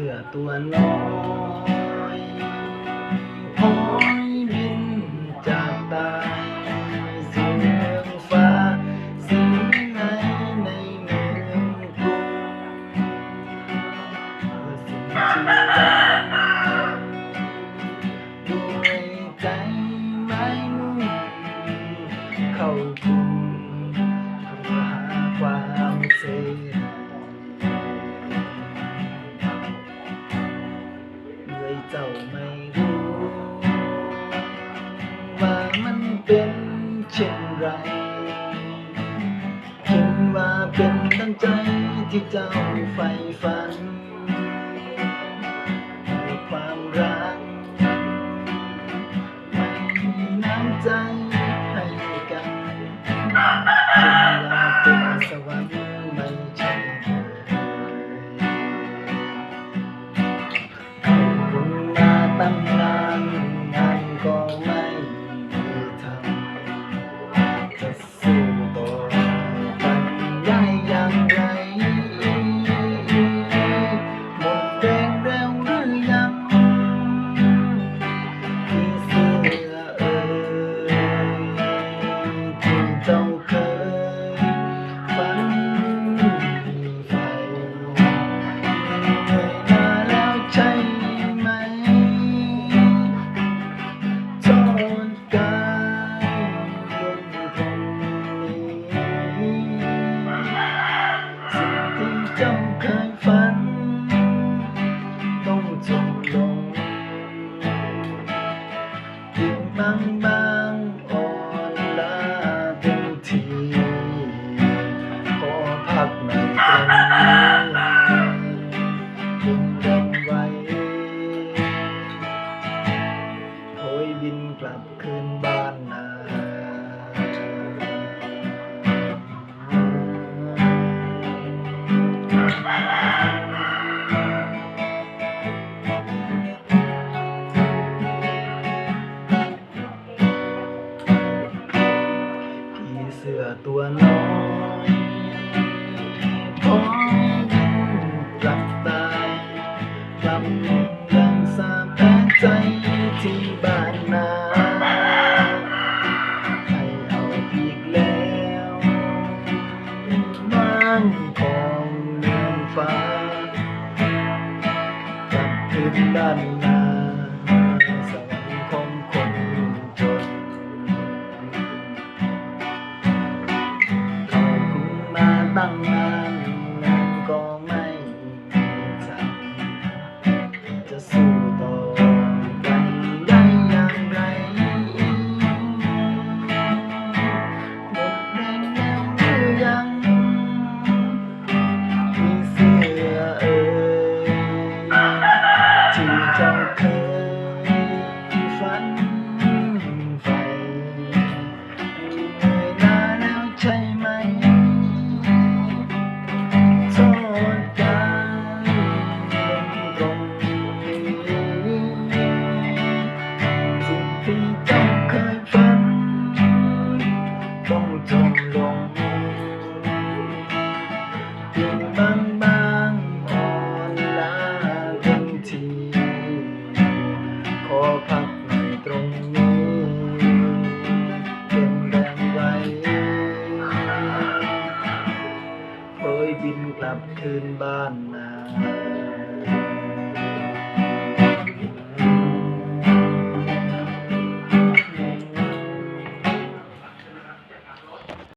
Là tuấn. งใจที่เจ้าไฟฝัน ความรักไม่มีน้ำใจ บางบางอ่อนลาเต็มทีขอพักใน่ตรงนี้ยังจำไว้โหยบินกลับคืนบ้านนา เสื้อตัวน้อยพร้อมหลับตากลับทางสาแปงใจที่บ้านนาใครเอาอีกแล้วมันของเมืองฟ้ากลับขึ้นด้านนา คืนบ้านนา